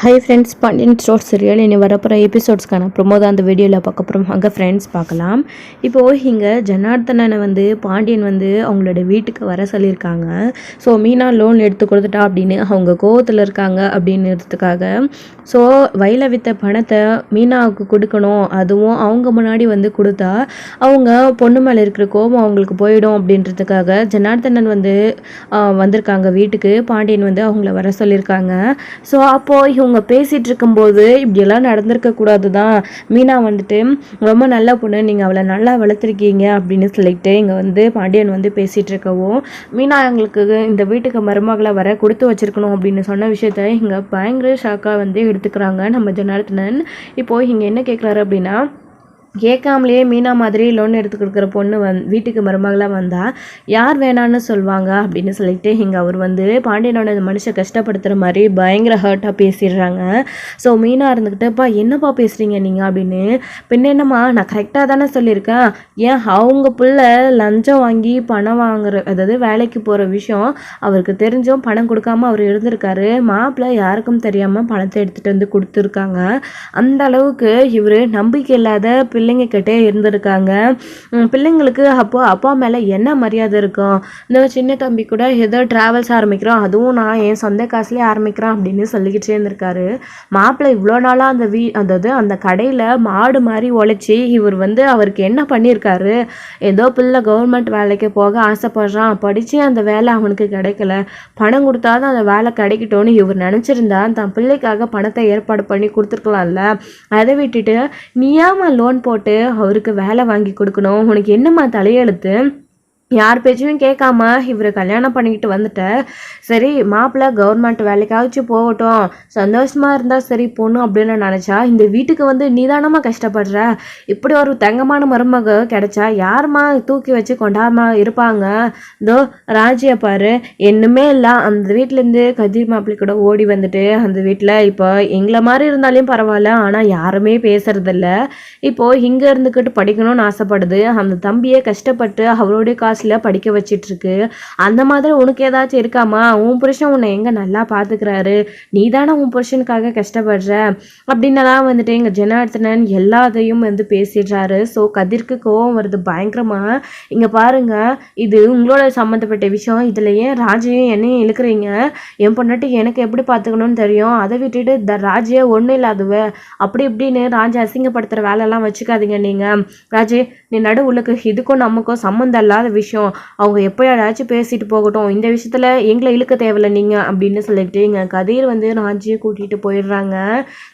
Hi friends Pandian store serial இனி வரப்போகிற எபிசோட்ஸ்க்கான promo தான் அந்த வீடியோவில் பார்க்க போகிறோம் அங்கே ஃப்ரெண்ட்ஸ் பார்க்கலாம். இப்போது இங்கே ஜனார்தனனை வந்து பாண்டியன் வந்து அவங்களோட வீட்டுக்கு வர சொல்லியிருக்காங்க. ஸோ மீனா லோன் எடுத்து கொடுத்துட்டா அப்படின்னு அவங்க கோவத்தில் இருக்காங்க அப்படின்றதுக்காக ஸோ வயல வித்த பணத்தை மீனாவுக்கு கொடுக்கணும். அதுவும் அவங்க முன்னாடி வந்து கொடுத்தா அவங்க பொண்ணு மேலே இருக்கிற கோபம் அவங்களுக்கு போயிடும் அப்படின்றதுக்காக ஜனார்தனன் வந்து வந்திருக்காங்க வீட்டுக்கு. பாண்டியன் வந்து அவங்கள வர சொல்லியிருக்காங்க. ஸோ அப்போது இவங்க பேசிகிட்டு இருக்கும்போது இப்படியெல்லாம் நடந்திருக்க கூடாது தான் மீனா வந்துட்டு ரொம்ப நல்ல பொண்ணு நீங்கள் அவளை நல்லா வளர்த்துருக்கீங்க அப்படின்னு சொல்லிட்டு இங்கே வந்து பாண்டியன் வந்து பேசிகிட்டு இருக்கவும் மீனா எங்களுக்கு இந்த வீட்டுக்கு மருமகளை வர கொடுத்து வச்சிருக்கணும் அப்படின்னு சொன்ன விஷயத்த இங்கே பயங்கர ஷாக்காக வந்து எடுத்துக்கிறாங்க நம்ம ஜனார்த்தனன். இப்போது இங்கே என்ன கேட்குறாரு அப்படின்னா கேட்காமலேயே மீனா மாதிரி லோன் எடுத்து கொடுக்குற பொண்ணு வந் வீட்டுக்கு மருமகளாக வந்தால் யார் வேணான்னு சொல்லுவாங்க அப்படின்னு சொல்லிட்டு இங்கே அவர் வந்து பாண்டியனோட இந்த மனுஷன் கஷ்டப்படுத்துகிற மாதிரி பயங்கர ஹர்ட்டாக பேசிடுறாங்க. ஸோ மீனா இருந்துக்கிட்டப்பா என்னப்பா பேசுகிறீங்க நீங்கள் அப்படின்னு பின்ன என்னம்மா நான் கரெக்டாக தானே சொல்லியிருக்கேன். ஏன் அவங்க பிள்ளை லஞ்சம் வாங்கி பணம் வாங்குற அதாவது வேலைக்கு போகிற விஷயம் அவருக்கு தெரிஞ்சும் பணம் கொடுக்காம அவர் இருந்திருக்காரு. மாப்பிள்ளை யாருக்கும் தெரியாமல் பணத்தை எடுத்துகிட்டு வந்து கொடுத்துருக்காங்க. அந்த அளவுக்கு இவர் நம்பிக்கை இல்லாத பிள்ளை கிட்டே இருந்திருக்காங்க. பிள்ளைங்களுக்கு அப்போ அப்பா மேலே என்ன மரியாதை இருக்கும்? இந்த சின்ன தம்பி கூட ஏதோ ட்ராவல்ஸ் ஆரம்பிக்கிறோம் அதுவும் நான் என் சொந்த காசுலேயே ஆரம்பிக்கிறேன் அப்படின்னு சொல்லிக்கிட்டே இருந்திருக்காரு. மாப்பிள்ளை இவ்வளோ நாளாக அந்த வீ அதாவது அந்த கடையில் மாடு மாதிரி உழைச்சி இவர் வந்து அவருக்கு என்ன பண்ணியிருக்காரு? ஏதோ பிள்ளை கவர்மெண்ட் வேலைக்கு போக ஆசைப்படுறான். படித்து அந்த வேலை அவனுக்கு கிடைக்கல. பணம் கொடுத்தா தான் அந்த வேலை கிடைக்கட்டும்னு இவர் நினச்சிருந்தா தன் பிள்ளைக்காக பணத்தை ஏற்பாடு பண்ணி கொடுத்துருக்கலாம்ல. அதை விட்டுட்டு நீயாம லோன் போட்டு அவருக்கு வேலை வாங்கி கொடுக்கணும். உனக்கு என்னம்மா தலையெழுத்து? யார் பேச்சையும் கேட்காம இவரை கல்யாணம் பண்ணிக்கிட்டு வந்துட்ட. சரி மாப்பிள்ளை கவர்மெண்ட் வேலைக்காச்சும் போகட்டும். சந்தோஷமாக இருந்தால் சரி பொண்ணு அப்படின்னு நினச்சா இந்த வீட்டுக்கு வந்து நிதானமாக கஷ்டப்படுற. இப்படி ஒரு தங்கமான மருமக கிடைச்சா யாரும்மா தூக்கி வச்சு கொண்டாம இருப்பாங்க? இதோ ராஜியை பாரு என்னமே இல்லை. அந்த வீட்டிலேருந்து கதிர் மாப்பிள்ளை கூட ஓடி வந்துட்டு அந்த வீட்டில் இப்போ எங்களை மாதிரி இருந்தாலையும் பரவாயில்ல ஆனால் யாருமே பேசுறதில்ல. இப்போது இங்கே இருந்துக்கிட்டு படிக்கணும்னு ஆசைப்படுது. அந்த தம்பியை கஷ்டப்பட்டு அவருடைய காசில் படிக்க வச்சிட்டு இருக்கு அந்த மாதிரி உனக்கு ஏதாச்சும் இருக்காமா? உன் புருஷன் உன்னை எங்கே நல்லா பார்த்துக்கிறாரு நீ தானே உன் புருஷனுக்காக கஷ்டப்படுற? அப்படின்னலாம் வந்துட்டு எங்கள் ஜனார்த்தனன் எல்லாத்தையும் வந்து பேசிடுறாரு. ஸோ கதிர்க்கு கோவம் வருது பயங்கரமா. இங்கே பாருங்க இது உங்களோட சம்மந்தப்பட்ட விஷயம். இதில் ஏன் ராஜையும் என்னையும் இழுக்கிறீங்க? என் பொண்ணாட்டி எனக்கு எப்படி பார்த்துக்கணும்னு தெரியும்? அதை விட்டுட்டு த ராஜே ஒன்றும் இல்லாதவ. அப்படி இப்படின்னு ராஜா அசிங்கப்படுத்துகிற வேலையெல்லாம் வச்சுக்காதீங்க நீங்கள் ராஜே நீ நடு உள்ளுக்கு இதுக்கும் நமக்கும் சம்மந்தம் இல்லாத விஷயம் விஷயம். அவங்க எப்போயாச்சும் பேசிட்டு போகட்டும். இந்த விஷயத்தில் எங்களை இழுக்க தேவையில்லை நீங்கள் அப்படின்னு சொல்லிட்டு இங்கே கதிர் வந்து ராஜியை கூட்டிகிட்டு போயிடுறாங்க.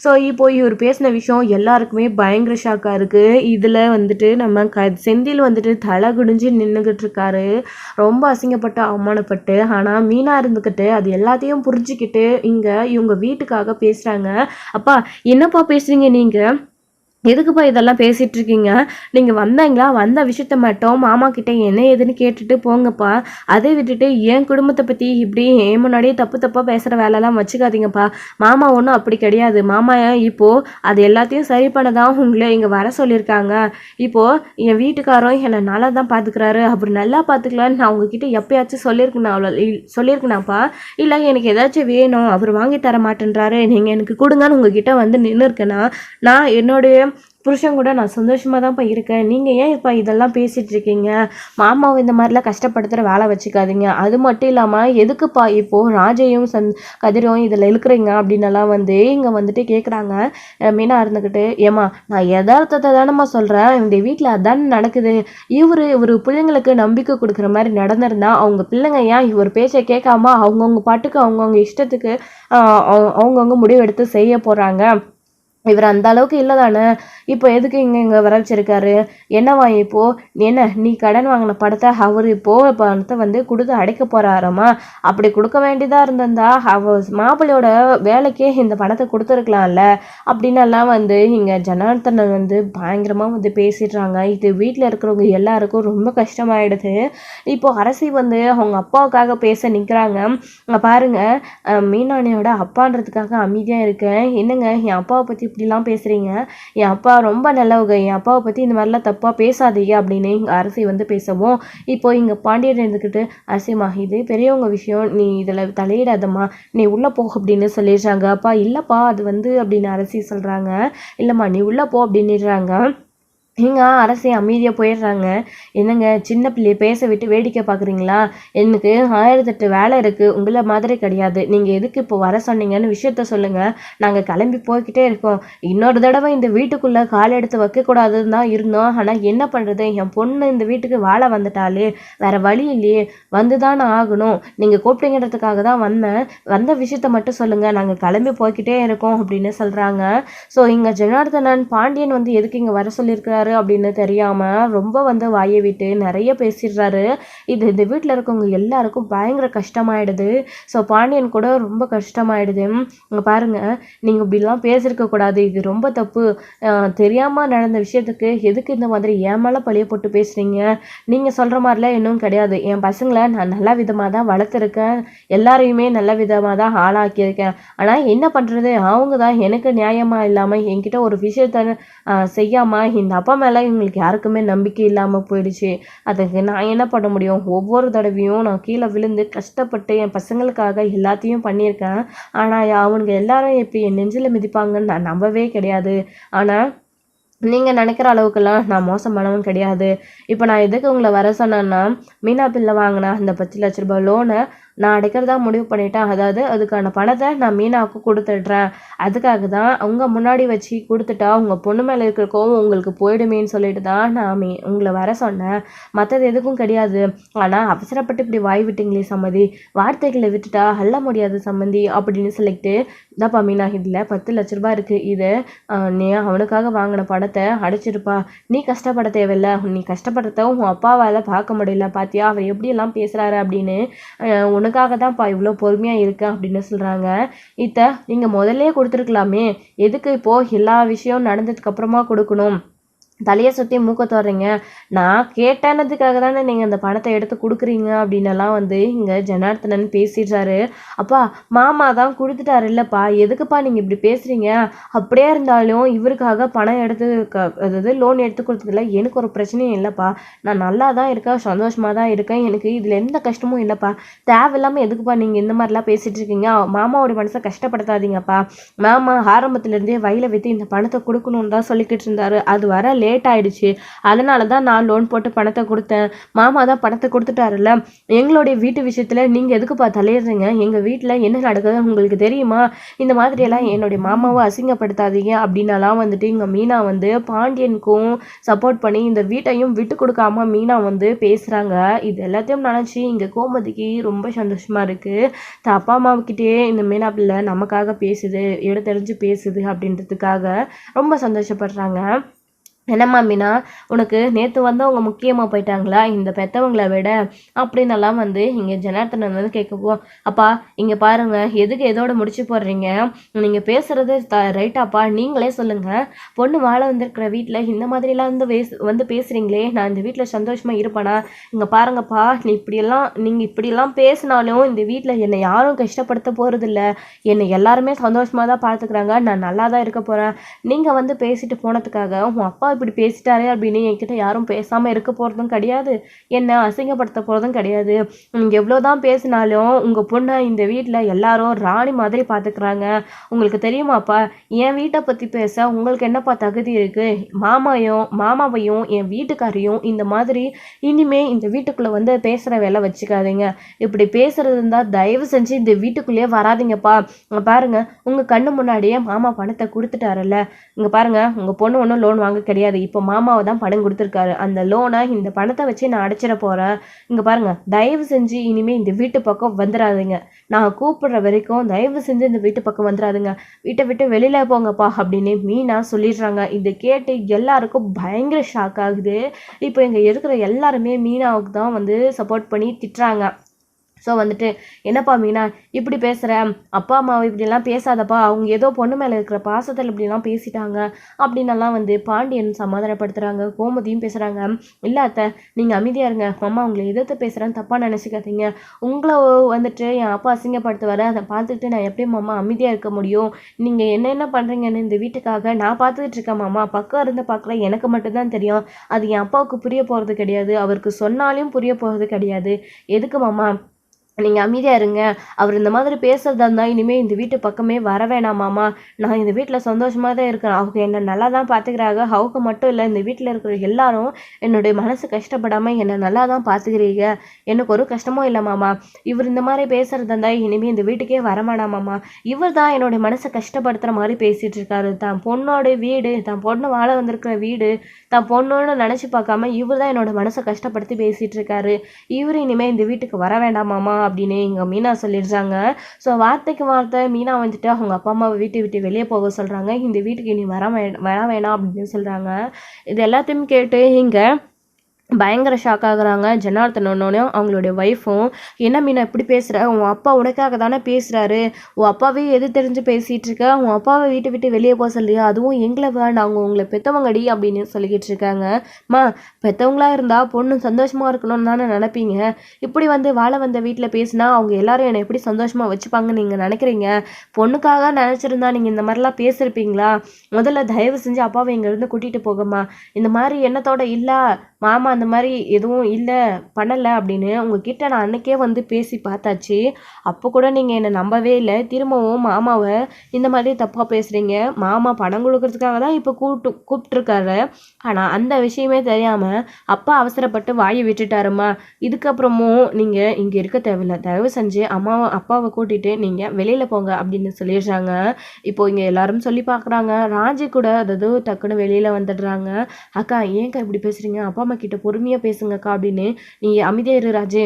ஸோ இப்போ இவர் பேசின விஷயம் எல்லாருக்குமே பயங்கர ஷாக்காக இருக்குது இதில் வந்துட்டு நம்ம க செந்தில் வந்துட்டு தலை குடிஞ்சு நின்றுக்கிட்டு இருக்காரு. ரொம்ப அசிங்கப்பட்டு அவமானப்பட்டு. ஆனால் மீனா இருந்துக்கிட்டு அது எல்லாத்தையும் புரிஞ்சுக்கிட்டு இங்கே இவங்க வீட்டுக்காக பேசுகிறாங்க அப்பா என்னப்பா பேசுகிறீங்க நீங்கள் எதுக்குப்பா இதெல்லாம் பேசிகிட்டு இருக்கீங்க நீங்கள் வந்தீங்களா? வந்த விஷயத்த மட்டும் மாமா கிட்டே என்ன ஏதுன்னு கேட்டுட்டு போங்கப்பா. அதை விட்டுட்டு என் குடும்பத்தை பற்றி இப்படி என் முன்னாடியே தப்பு தப்பாக பேசுகிற வேலைலாம் வச்சுக்காதீங்கப்பா. மாமா ஒன்றும் அப்படி கிடையாது. மாமா இப்போது அது எல்லாத்தையும் சரி பண்ண தான் உங்களை இங்கே வர சொல்லியிருக்காங்க. இப்போது என் வீட்டுக்காரரும் என்னை நல்லா தான் பார்த்துக்கிறாரு அப்படி நல்லா பார்த்துக்கலான்னு நான் உங்ககிட்ட எப்பயாச்சும் சொல்லியிருக்கணும் அவ்வளோ சொல்லியிருக்கணாப்பா இல்லை எனக்கு ஏதாச்சும் வேணும். அவர் வாங்கி தர மாட்டேன்றாரு. நீங்கள் எனக்கு கொடுங்கன்னு உங்ககிட்ட வந்து நின்று இருக்கேன்னா நான் என்னுடைய புருஷன் கூட நான் சந்தோஷமாக தான்ப்பா இருக்கேன். நீங்கள் ஏன் இப்போ இதெல்லாம் பேசிகிட்டு இருக்கீங்க? மாமாவை இந்த மாதிரிலாம் கஷ்டப்படுத்துகிற வேலை வச்சுக்காதீங்க. அது மட்டும் இல்லாமல் எதுக்குப்பா இப்போது ராஜையும் சந் கதிரும் இதில் இழுக்கிறீங்க அப்படின்னலாம் வந்து இங்கே வந்துட்டு கேட்குறாங்க மீனா இருந்துக்கிட்டு ஏம்மா நான் யதார்த்தத்தை தானம்மா சொல்கிறேன் இந்த வீட்டில் அதான் நடக்குது. இவர் இவர் பிள்ளைங்களுக்கு நம்பிக்கை கொடுக்குற மாதிரி நடந்திருந்தா அவங்க பிள்ளைங்க ஏன் இவர் பேச்சை கேட்காம அவங்கவுங்க பாட்டுக்கு அவங்கவுங்க இஷ்டத்துக்கு அவங்கவுங்க முடிவெடுத்து செய்ய போகிறாங்க இவர் அந்த அளவுக்கு இல்லை தானே இப்போ எதுக்கு இங்கே இங்கே வர வச்சிருக்காரு என்னவா இப்போ? என்ன நீ கடன் வாங்கின படத்தை அவர் இப்போ பணத்தை வந்து கொடுத்து அடைக்க போறாராமா? அப்படி கொடுக்க வேண்டியதாக இருந்திருந்தா அவ மாப்பிள்ளையோட வேலைக்கே இந்த படத்தை கொடுத்துருக்கலாம்ல. அப்படின்னெல்லாம் வந்து இங்கே ஜனார்த்தனன் வந்து பயங்கரமாக வந்து பேசிடுறாங்க. இது வீட்டில் இருக்கிறவங்க எல்லாருக்கும் ரொம்ப கஷ்டமாயிடுது. இப்போ அரசி வந்து அவங்க அப்பாவுக்காக பேச நிற்கிறாங்க பாருங்க. மீனாணியோட அப்பான்றதுக்காக அமைதியாக இருக்கேன். என்னங்க என் அப்பாவை பற்றி இப்படிலாம் பேசுகிறீங்க என் அப்பா அப்பா ரொம்ப நல்லவங்க. என் அப்பாவை பற்றி இந்த மாதிரிலாம் தப்பாக பேசாதீங்க அப்படின்னு இங்கே அரசி வந்து பேசவும். இப்போ இங்கே பாண்டியர் இருந்துக்கிட்டு அரசியம்மா இது பெரியவங்க விஷயம். நீ இதில் தலையிடாதம்மா. நீ உள்ளே போ அப்படின்னு சொல்லிடுறாங்க. அப்பா இல்லைப்பா அது வந்து அப்படின்னு அரசி சொல்கிறாங்க இல்லைம்மா நீ உள்ளே போ அப்படின்னுறாங்க. ஏங்க அரசே அமைதியாக போயிடுறாங்க. என்னங்க சின்ன பிள்ளைய பேச விட்டு வேடிக்கை பார்க்குறீங்களா? எனக்கு ஆயிரத்தெட்டு வேலை இருக்குது உங்களை மாதிரி கிடையாது. நீங்கள் எதுக்கு இப்போ வர சொன்னீங்கன்னு விஷயத்த சொல்லுங்கள் நாங்கள் கிளம்பி போய்கிட்டே இருக்கோம். இன்னொரு தடவை இந்த வீட்டுக்குள்ளே கால் எடுத்து வைக்கக்கூடாதுன்னு தான் இருந்தோம். ஆனால் என்ன பண்ணுறது என் பொண்ணு இந்த வீட்டுக்கு வாழ வந்துட்டாலே வேற வழி இல்லையே. வந்து தான் ஆகணும். நீங்கள் கூப்பிட்டீங்கிறதுக்காக தான் வந்தேன். வந்த விஷயத்த மட்டும் சொல்லுங்கள் நாங்கள் கிளம்பி போய்கிட்டே இருக்கோம் அப்படின்னு சொல்கிறாங்க ஸோ இங்கே ஜனார்தனன் பாண்டியன் வந்து எதுக்கு இங்கே வர சொல்லியிருக்கிறார்? பேசுகிறாரு அப்படின்னு தெரியாமல் ரொம்ப வந்து வாயை விட்டு நிறைய பேசிடுறாரு. இது இந்த வீட்டில் இருக்கவங்க எல்லாருக்கும் பயங்கர கஷ்டமாயிடுது. ஸோ பாண்டியன் கூட ரொம்ப கஷ்டமாயிடுது. இங்கே பாருங்கள் நீங்கள் இப்படிலாம் பேசியிருக்க கூடாது. இது ரொம்ப தப்பு. தெரியாமல் நடந்த விஷயத்துக்கு எதுக்கு இந்த மாதிரி ஏன் மேலே பழிய போட்டு பேசுகிறீங்க நீங்கள் சொல்கிற மாதிரிலாம் இன்னும் கிடையாது. என் பசங்களை நான் நல்ல விதமாக தான் வளர்த்துருக்கேன். எல்லாரையுமே நல்ல விதமாக தான் ஆளாக்கியிருக்கேன். ஆனால் என்ன பண்ணுறது அவங்க தான் எனக்கு நியாயமாக இல்லாமல் என்கிட்ட ஒரு விஷயத்த செய்யாமல் இந்த அப்பா அப்பா மேலே இவங்களுக்கு யாருக்குமே நம்பிக்கை இல்லாமல் போயிடுச்சு. அதுக்கு நான் என்ன பண்ண முடியும்? ஒவ்வொரு தடவையும் நான் கீழே விழுந்து கஷ்டப்பட்டு என் பசங்களுக்காக எல்லாத்தையும் பண்ணியிருக்கேன். ஆனால் அவனுங்க எல்லாரும் எப்படி என் நெஞ்சில் மிதிப்பாங்கன்னு நான் நம்பவே கிடையாது. ஆனால் நீங்கள் நினைக்கிற அளவுக்குலாம் நான் மோசமானவன் கிடையாது. இப்போ நான் எதுக்கு உங்களை வர சொன்னேன்னா மீனா பில்லை வாங்கினா அந்த பத்து லட்ச ரூபாய் லோனை நான் அடைக்கிறதா முடிவு பண்ணிட்டேன். அதாவது அதுக்கான பணத்தை நான் மீனாவுக்கு கொடுத்துட்றேன். அதுக்காக தான் அவங்க முன்னாடி வச்சு கொடுத்துட்டா உங்கள் பொண்ணு மேலே இருக்கிற கோவம் உங்களுக்கு போயிடுமேன்னு சொல்லிட்டு தான் நான் மீ உங்களை வர சொன்னேன். மற்றது எதுக்கும் கிடையாது. ஆனால் அவசரப்பட்டு இப்படி வாய் விட்டீங்களே சம்மதி வார்த்தைகளை விட்டுட்டா அள்ள முடியாது சம்மந்தி அப்படின்னு சொல்லிட்டு இதாப்பா மீனா இதில் பத்து லட்ச ரூபாய் இருக்குது இது நீ அவனுக்காக வாங்கின பணத்தை அடைச்சிருப்பா. நீ கஷ்டப்பட தேவையில்ல. நீ கஷ்டப்படுறத உன் அப்பாவால் பார்க்க முடியல. பார்த்தியா அவர் எப்படியெல்லாம் பேசுகிறாரு அப்படின்னு உனக்காக தான்ப்பா இவ்வளோ பொறுமையாக இருக்கேன் அப்படின்னு சொல்கிறாங்க இத்த நீங்கள் முதல்லே கொடுத்துருக்கலாமே. எதுக்கு இப்போது எல்லா விஷயம் நடந்ததுக்கப்புறமா கொடுக்கணும்? தலையை சுற்றி மூக்க தோறீங்க நான் கேட்டேனதுக்காக தானே நீங்கள் அந்த பணத்தை எடுத்து கொடுக்குறீங்க அப்படின்னலாம் வந்து இங்கே ஜனார்த்தனன் பேசிடுறாரு. அப்பா மாமா தான் கொடுத்துட்டாரு. இல்லைப்பா எதுக்குப்பா நீங்கள் இப்படி பேசுகிறீங்க அப்படியே இருந்தாலும் இவருக்காக பணம் எடுத்து அதாவது லோன் எடுத்து கொடுத்ததில்ல எனக்கு ஒரு பிரச்சனையும் இல்லைப்பா. நான் நல்லா தான் இருக்கேன் சந்தோஷமாக தான் இருக்கேன். எனக்கு இதில் எந்த கஷ்டமும் இல்லைப்பா. தேவையில்லாமல் எதுக்குப்பா நீங்கள் இந்த மாதிரிலாம் பேசிகிட்டு இருக்கீங்க? மாமாவோட மனசை கஷ்டப்படுத்தாதீங்கப்பா. மாமா ஆரம்பத்துலேருந்தே வயலை வைத்து இந்த பணத்தை கொடுக்கணுன்னு தான் சொல்லிக்கிட்டு இருந்தாரு. அது வர லே லேட் ஆயிடுச்சு. அதனால தான் நான் லோன் போட்டு பணத்தை கொடுத்தேன். மாமா தான் பணத்தை கொடுத்துட்டாருல்ல. எங்களுடைய வீட்டு விஷயத்தில் நீங்கள் எதுக்குப்பா தலையிடுறீங்க? எங்கள் வீட்டில் என்ன நடக்குதுன்னு உங்களுக்கு தெரியுமா? இந்த மாதிரியெல்லாம் என்னுடைய மாமாவை அசிங்கப்படுத்தாதீங்க அப்படின்னாலாம் வந்துட்டு இங்கே மீனா வந்து பாண்டியனுக்கும் சப்போர்ட் பண்ணி இந்த வீட்டையும் விட்டு கொடுக்காம மீனா வந்து பேசுகிறாங்க இது எல்லாத்தையும் நினச்சி இங்கே கோமதிக்கு ரொம்ப சந்தோஷமாக இருக்குது அப்பா அம்மாவுக்கிட்டே இந்த மீனா பிள்ளை நமக்காக பேசுது எடுத்தறிஞ்சு பேசுது அப்படின்றதுக்காக ரொம்ப சந்தோஷப்படுறாங்க. என்னம்மா மீனா உனக்கு நேற்று வந்து அவங்க முக்கியமாக போயிட்டாங்களா? இந்த பெற்றவங்களை விட அப்படின்னெல்லாம் வந்து இங்கே ஜனார்த்தனன் வந்து கேட்கப்போ அப்பா இங்கே பாருங்கள் எதுக்கு எதோட முடிச்சு போடுறீங்க? நீங்கள் பேசுகிறது த ரைட்டாப்பா நீங்களே சொல்லுங்கள் பொண்ணு வாழ வந்திருக்கிற வீட்டில் இந்த மாதிரிலாம் வந்து பேசு வந்து பேசுகிறீங்களே நான் இந்த வீட்டில் சந்தோஷமாக இருப்பேனா? இங்கே பாருங்கப்பா நீ இப்படியெல்லாம் நீங்கள் இப்படியெல்லாம் பேசினாலும் இந்த வீட்டில் என்னை யாரும் கஷ்டப்படுத்த போகிறதில்ல என்னை எல்லாருமே சந்தோஷமாக தான் பார்த்துக்கிறாங்க நான் நல்லா தான் இருக்க போகிறேன் நீங்கள் வந்து பேசிட்டு போனதுக்காக உன் அப்பா இப்படி பேசிட்டாரே அப்படின்னு என்கிட்ட யாரும் பேசாமல் இருக்க போகிறதும் கிடையாது. என்னை அசிங்கப்படுத்த போகிறதும் கிடையாது. நீங்கள் எவ்வளோ தான் பேசினாலும் உங்கள் பொண்ணை இந்த வீட்டில் எல்லாரும் ராணி மாதிரி பார்த்துக்கிறாங்க உங்களுக்கு தெரியுமாப்பா? என் வீட்டை பற்றி பேச உங்களுக்கு என்னப்பா தகுதி இருக்குது மாமாயும் மாமாவையும் என் வீட்டுக்காரையும் இந்த மாதிரி இனிமே இந்த வீட்டுக்குள்ளே வந்து பேசுகிற வேலை வச்சுக்காதீங்க. இப்படி பேசுகிறது இருந்தால் தயவு செஞ்சு இந்த வீட்டுக்குள்ளேயே வராதிங்கப்பா. பாருங்கள் உங்கள் கண்ணு முன்னாடியே மாமா பணத்தை கொடுத்துட்டாருல்ல. இங்கே பாருங்கள் உங்கள் பொண்ணு ஒன்றும் லோன் வாங்க கிடையாது. கிடையாது இப்போ மாமாவை தான் பணம் கொடுத்துருக்காரு. அந்த லோனை இந்த பணத்தை வச்சு நான் அடைச்சிட போகிறேன் இங்கே பாருங்கள் தயவு செஞ்சு இனிமேல் இந்த வீட்டு பக்கம் வந்துடாதுங்க நான் கூப்பிடுற வரைக்கும் தயவு செஞ்சு இந்த வீட்டு பக்கம் வந்துடாதுங்க வீட்டை விட்டு வெளியில் போங்கப்பா அப்படின்னு மீனா சொல்லிடுறாங்க. இதை கேட்டு எல்லாருக்கும் பயங்கர ஷாக் ஆகுது. இப்போ இங்கே இருக்கிற எல்லாருமே மீனாவுக்கு தான் வந்து சப்போர்ட் பண்ணி திட்டுறாங்க. ஸோ வந்துட்டு என்னப்பா மீனா இப்படி பேசுகிற அப்பா அம்மாவை இப்படிலாம் பேசாதப்பா. அவங்க ஏதோ பொண்ணு மேலே இருக்கிற பாசத்தில் இப்படிலாம் பேசிட்டாங்க. அப்படின்னலாம் வந்து பாண்டியன் சமாதானப்படுத்துகிறாங்க கோமதியும் பேசுகிறாங்க இல்லை அத்தை நீங்கள் அமைதியாக இருங்க. அம்மா உங்களை எதிர்த்து பேசுகிறேன்னு தப்பாக நினச்சிக்காதீங்க. உங்களை வந்துட்டு என் அப்பா அசிங்கப்படுத்துவார். அதை பார்த்துட்டு நான் எப்படி மாமா அமைதியாக இருக்க முடியும்? நீங்கள் என்னென்ன பண்ணுறீங்கன்னு இந்த வீட்டுக்காக நான் பார்த்துக்கிட்டு இருக்கேன் மாமா. பக்கம் இருந்து பார்க்குற எனக்கு மட்டும்தான் தெரியும். அது என் அப்பாவுக்கு புரிய போகிறது கிடையாது. அவருக்கு சொன்னாலும் புரிய போகிறது கிடையாது. எதுக்கு மாமா நீங்கள் அமைதியாக இருங்க. அவர் இந்த மாதிரி பேசுறதா இருந்தால் இனிமேல் இந்த வீட்டு பக்கமே வர வேணாமாமா நான் இந்த வீட்டில் சந்தோஷமாக தான் இருக்கிறேன் அவங்க என்னை நல்லா தான் பார்த்துக்கிறாங்க அவங்க மட்டும் இல்லை இந்த வீட்டில் இருக்கிற எல்லாரும் என்னுடைய மனசு கஷ்டப்படாமல் என்னை நல்லா தான் பார்த்துக்கிறீங்க எனக்கு ஒரு கஷ்டமும் இல்லை மாமா. இவர் இந்த மாதிரி பேசுறதா இருந்தால் இனிமேல் இந்த வீட்டுக்கே வர வேணாமாமா இவர் தான் என்னுடைய மனசை கஷ்டப்படுத்துகிற மாதிரி பேசிகிட்டு இருக்காரு. தான் பொண்ணோட வீடு தான் பொண்ணு வாழ வந்திருக்கிற வீடு தான் பொண்ணோன்னு நினச்சி பார்க்காம இவர் தான் என்னோட மனசை கஷ்டப்படுத்தி பேசிகிட்டு இருக்காரு. இவர் இனிமேல் இந்த வீட்டுக்கு வர அப்படின்னு எங்கள் மீனா சொல்லிடுறாங்க. ஸோ வார்த்தைக்கு வார்த்தை மீனா வந்துட்டு அவங்க அப்பா அம்மாவை வீட்டை விட்டு வெளியே போக சொல்கிறாங்க இந்த வீட்டுக்கு இனி வர வே வர வேணாம் அப்படின்னு சொல்கிறாங்க இது எல்லாத்தையும் கேட்டு இங்கே பயங்கர ஷாக் ஆகுறாங்க. ஜனார்த்தனோடனையும் அவங்களுடைய ஒய்ஃபும் என்ன மீனா இப்படி பேசுகிற உன் அப்பா உனக்காக தானே பேசுகிறாரு உன் அப்பாவே எது தெரிஞ்சு பேசிகிட்டு இருக்க? உன் அப்பாவை வீட்டை விட்டு வெளியே போக சொல்லியா அதுவும் எங்களை வேண்டாம் அவங்க உங்களை பெற்றவங்கடி அப்படின்னு சொல்லிக்கிட்டு இருக்காங்க. மா பெற்றவங்களா இருந்தால் பொண்ணு சந்தோஷமாக இருக்கணும்னு தானே நினைப்பீங்க. இப்படி வந்து வாழ வந்த வீட்டில் பேசினா அவங்க எல்லாரும் என்னை எப்படி சந்தோஷமாக வச்சுப்பாங்கன்னு நீங்கள் நினைக்கிறீங்க? பொண்ணுக்காக நினச்சிருந்தா நீங்கள் இந்த மாதிரிலாம் பேசியிருப்பீங்களா முதல்ல தயவு செஞ்சு அப்பாவை இங்கேருந்து கூட்டிகிட்டு போகம்மா இந்த மாதிரி எண்ணத்தோட இல்லை. மாமா அந்த மாதிரி எதுவும் இல்லை பண்ணலை அப்படின்னு உங்ககிட்ட நான் அன்னைக்கே வந்து பேசி பார்த்தாச்சு. அப்போ கூட நீங்கள் என்னை நம்பவே இல்லை. திரும்பவும் மாமாவை இந்த மாதிரி தப்பாக பேசுகிறீங்க மாமா பணம் கொடுக்கறதுக்காக தான் இப்போ கூப்பிட்டு கூப்பிட்ருக்காரு ஆனால் அந்த விஷயமே தெரியாமல் அப்பா அவசரப்பட்டு வாயை விட்டுட்டாருமா இதுக்கப்புறமும் நீங்கள் இங்கே இருக்க தேவையில்ல. தயவு செஞ்சு அம்மாவை அப்பாவை கூட்டிகிட்டு நீங்கள் வெளியில் போங்க அப்படின்னு சொல்லிடுறாங்க. இப்போ இங்கே எல்லாரும் சொல்லி பார்க்குறாங்க. ராஜி கூட அதாவது டக்குன்னு வெளியில் வந்துடுறாங்க. அக்கா ஏன்க்கா இப்படி பேசுகிறீங்க அப்பா அம்மா கிட்ட பொறுமையாக பேசுங்கக்கா அப்படின்னு நீங்கள் அமைதியாக இரு ராஜே.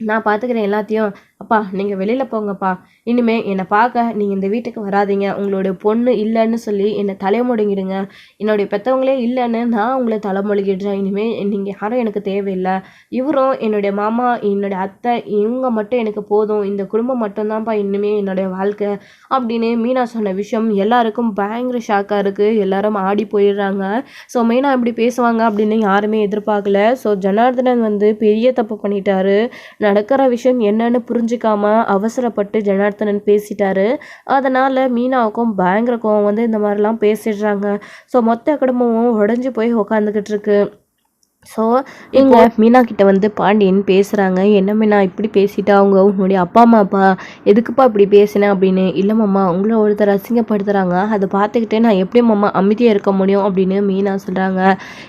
நான் பார்த்துக்கிறேன் எல்லாத்தையும். அப்பா நீங்கள் வெளியில் போங்கப்பா. இனிமேல் என்னை பார்க்க நீங்கள் இந்த வீட்டுக்கு வராதீங்க. உங்களுடைய பொண்ணு இல்லைன்னு சொல்லி என்னை தலைமுடிங்கிடுங்க. என்னுடைய பெற்றவங்களே இல்லைன்னு நான் உங்களை தலைமொழிகிடுறேன் இனிமேல் நீங்கள் யாரும் எனக்கு தேவையில்லை. இவரும் என்னுடைய மாமா என்னுடைய அத்தை இவங்க மட்டும் எனக்கு போதும். இந்த குடும்பம் மட்டும்தான்ப்பா இனிமேல் என்னுடைய வாழ்க்கை. அப்படின்னு மீனா சொன்ன விஷயம் எல்லாருக்கும் பயங்கர ஷாக்காக இருக்குது எல்லாரும் ஆடி போயிடுறாங்க. ஸோ மீனா இப்படி பேசுவாங்க அப்படின்னு யாருமே எதிர்பார்க்கல. ஸோ ஜனார்தனன் வந்து பெரிய தப்பு பண்ணிட்டாரு. நடக்கிற விஷயம் என்னன்னு புரிஞ்சுக்காம அவசரப்பட்டு ஜனார்த்தனன் பேசிட்டாரு. அதனால் மீனாவுக்கும் பயங்கர கோவம் வந்து இந்த மாதிரிலாம் பேசிடுறாங்க. ஸோ மொத்த குடும்பமும் உடஞ்சி போய் உக்காந்துக்கிட்டு இருக்கு. ஸோ இங்கே மீனா கிட்ட வந்து பாண்டியன் பேசுகிறாங்க என்ன மீனா இப்படி பேசிட்டா அவங்க உன்னுடைய அப்பா அம்மாப்பா எதுக்குப்பா இப்படி பேசினேன் அப்படின்னு? இல்லை மாமா உங்களை ஒருத்தர் அசிங்கப்படுத்துகிறாங்க அதை பார்த்துக்கிட்டே நான் எப்படி மாமா அமைதியாக இருக்க முடியும் அப்படின்னு மீனா சொல்கிறாங்க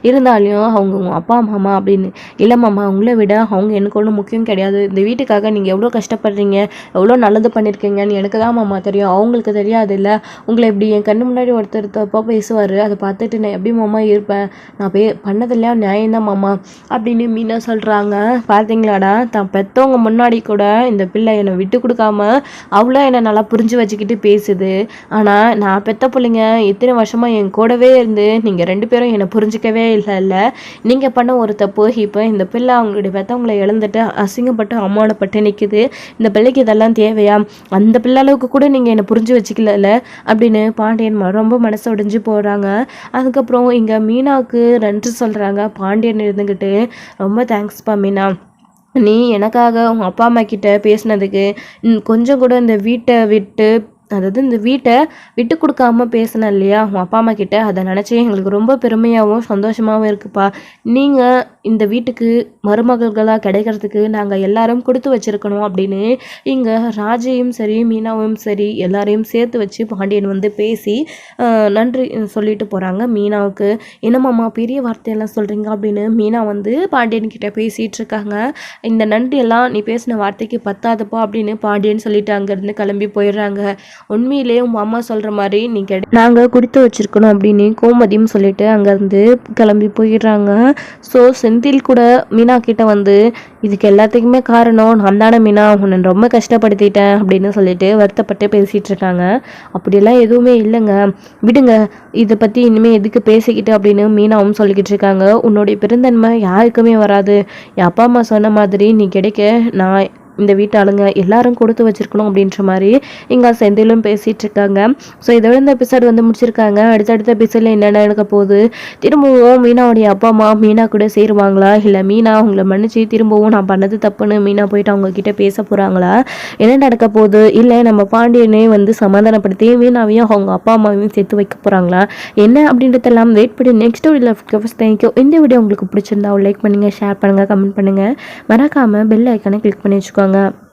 இருந்தாலும் அவங்க உங்கள் அப்பா மாமா அப்படின்னு இல்லை மாமா உங்களை விட அவங்க எனக்கு ஒன்றும் முக்கியம் கிடையாது. இந்த வீட்டுக்காக நீங்கள் எவ்வளோ கஷ்டப்படுறீங்க? எவ்வளோ நல்லது பண்ணியிருக்கீங்கன்னு எனக்கு தான் மாமா தெரியும். அவங்களுக்கு தெரியாது இல்லை உங்களை இப்படி என் கண்ணு முன்னாடி ஒருத்தர் தப்பாக பேசுவார். அதை பார்த்துட்டு நான் எப்படி மாமா இருப்பேன்? நான் பே பண்ணதெல்லாம் நியாயம் மாமா அப்படின்னு மீனா சொல்கிறாங்க பார்த்தீங்களாடா தான் பெற்றவங்க முன்னாடி கூட இந்த பிள்ளை என்னை விட்டு கொடுக்காம அவ்வளோ என்னை நல்லா புரிஞ்சு வச்சுக்கிட்டு பேசுது. ஆனால் நான் பெற்ற பிள்ளைங்க இத்தனை வருஷமாக என் கூடவே இருந்து நீங்கள் ரெண்டு பேரும் என்னை புரிஞ்சிக்கவே இல்லை நீங்கள் பண்ண ஒரு தப்பு இப்போ இந்த பிள்ளை அவங்களுடைய பெற்றவங்களை இழந்துட்டு அசிங்கப்பட்டு அவமானப்பட்டு நிற்குது இந்த பிள்ளைக்கு இதெல்லாம் தேவையா? அந்த பிள்ளை அளவுக்கு கூட நீங்கள் என்னை புரிஞ்சு வச்சுக்கல அப்படின்னு பாண்டியன் ம- ரொம்ப மனசு உடைஞ்சு போகிறாங்க அதுக்கப்புறம் இங்கே மீனாவுக்கு நன்றி சொல்கிறாங்க பாண்டியன் இருந்துக்கிட்டு ரொம்ப தேங்க்ஸ்ப்பா மீனா. நீ எனக்காக உங்கள் அப்பா அம்மா கிட்ட பேசினதுக்கு கொஞ்சம் கூட இந்த வீட்டை விட்டு அதாவது இந்த வீட்டை விட்டு கொடுக்காம பேசினேன் இல்லையா? உங்கள் அப்பா அம்மா கிட்ட அதை நினச்சி எங்களுக்கு ரொம்ப பெருமையாகவும் சந்தோஷமாகவும் இருக்குப்பா. நீங்கள் இந்த வீட்டுக்கு மருமகள்களாக கிடைக்கிறதுக்கு நாங்கள் எல்லாரும் கொடுத்து வச்சிருக்கணும் அப்படின்னு இங்கே ராஜையும் சரி மீனாவும் சரி எல்லாரையும் சேர்த்து வச்சு பாண்டியன் வந்து பேசி நன்றி சொல்லிட்டு போகிறாங்க மீனாவுக்கு என்னமாம்மா பெரிய வார்த்தையெல்லாம் சொல்கிறீங்க அப்படின்னு மீனா வந்து பாண்டியன் கிட்ட பேசிகிட்டு இருக்காங்க. இந்த நன்றியெல்லாம் நீ பேசின வார்த்தைக்கு பத்தாதுப்பா அப்படின்னு பாண்டியன் சொல்லிட்டு அங்கேருந்து கிளம்பி போயிடுறாங்க. உண்மையிலே உங்கள் அம்மா சொல்கிற மாதிரி நீ கிடை நாங்கள் கொடுத்து வச்சிருக்கணும் அப்படின்னு கோமதியும் சொல்லிட்டு அங்கேருந்து கிளம்பி போயிடுறாங்க. ஸோ செந்தில் கூட மீனா கிட்ட வந்து இதுக்கு எல்லாத்துக்குமே காரணம் நான் தானே மீனா உன்னை ரொம்ப கஷ்டப்படுத்திட்டேன் அப்படின்னு சொல்லிட்டு வருத்தப்பட்டு பேசிகிட்டு இருக்காங்க. அப்படியெல்லாம் எதுவுமே இல்லைங்க. விடுங்க இதை பற்றி இனிமேல் எதுக்கு பேசிக்கிட்டு அப்படின்னு மீனாவும் சொல்லிக்கிட்டு இருக்காங்க. உன்னுடைய பெருந்தன்மை யாருக்குமே வராது. என் அப்பா அம்மா சொன்ன மாதிரி நீ கிடைக்க நான் இந்த வீட்டாளுங்க எல்லாரும் கொடுத்து வச்சிருக்கணும் அப்படின்ற மாதிரி இங்கே செந்திலும் பேசிகிட்டு இருக்காங்க. ஸோ இதோட இந்த எபிசோட் வந்து முடிச்சிருக்காங்க. அடுத்தடுத்த எபிசோடில் என்னென்ன நடக்க போகுது? திரும்பவும் மீனாவுடைய அப்பா அம்மா மீனா கூட சேருவாங்களா? இல்லை மீனா அவங்கள மன்னிச்சு திரும்பவும் நான் பண்ணது தப்புன்னு மீனா போயிட்டு அவங்க கிட்ட பேச போகிறாங்களா என்ன நடக்க போகுது? இல்லை நம்ம பாண்டியனே வந்து சமாதானப்படுத்தி மீனாவையும் அவங்க அப்பா அம்மாவையும் சேர்த்து வைக்க போகிறாங்களா என்ன அப்படின்றதெல்லாம் வெயிட் பண்ணி நெக்ஸ்ட் வீடியோவில் தேங்க்யூ இந்த வீடியோ உங்களுக்கு பிடிச்சிருந்தா லைக் பண்ணுங்கள் ஷேர் பண்ணுங்கள் கமெண்ட் பண்ணுங்கள் மறக்காமல் பெல் ஐக்கானை கிளிக் பண்ணி வச்சுக்கோங்க. enggak